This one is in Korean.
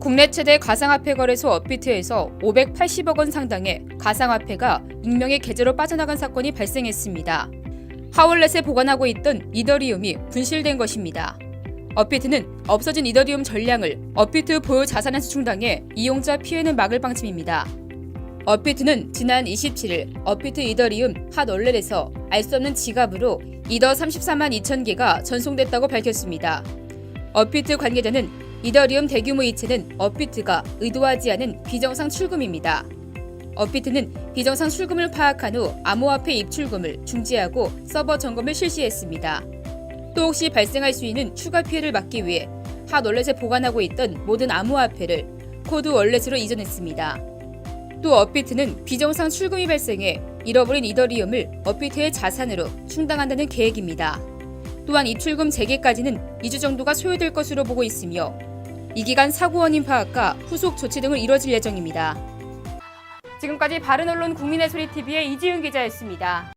국내 최대 가상화폐 거래소 업비트에서 580억 원 상당의 가상화폐가 익명의 계좌로 빠져나간 사건이 발생했습니다. 하월렛에 보관하고 있던 이더리움이 분실된 것입니다. 업비트는 없어진 이더리움 전량을 업비트 보유 자산에서 충당해 이용자 피해는 막을 방침입니다. 업비트는 지난 27일 업비트 이더리움 핫 월렛에서 알 수 없는 지갑으로 이더 34만 2천 개가 전송됐다고 밝혔습니다. 업비트 관계자는 이더리움 대규모 이체는 업비트가 의도하지 않은 비정상 출금입니다. 업비트는 비정상 출금을 파악한 후 암호화폐 입출금을 중지하고 서버 점검을 실시했습니다. 또 혹시 발생할 수 있는 추가 피해를 막기 위해 핫 월렛에 보관하고 있던 모든 암호화폐를 코드 월렛으로 이전했습니다. 또 업비트는 비정상 출금이 발생해 잃어버린 이더리움을 업비트의 자산으로 충당한다는 계획입니다. 또한 입출금 재개까지는 2주 정도가 소요될 것으로 보고 있으며 이 기간 사고 원인 파악과 후속 조치 등을 이뤄질 예정입니다. 지금까지 바른언론 국민의 소리 TV의 이지은 기자였습니다.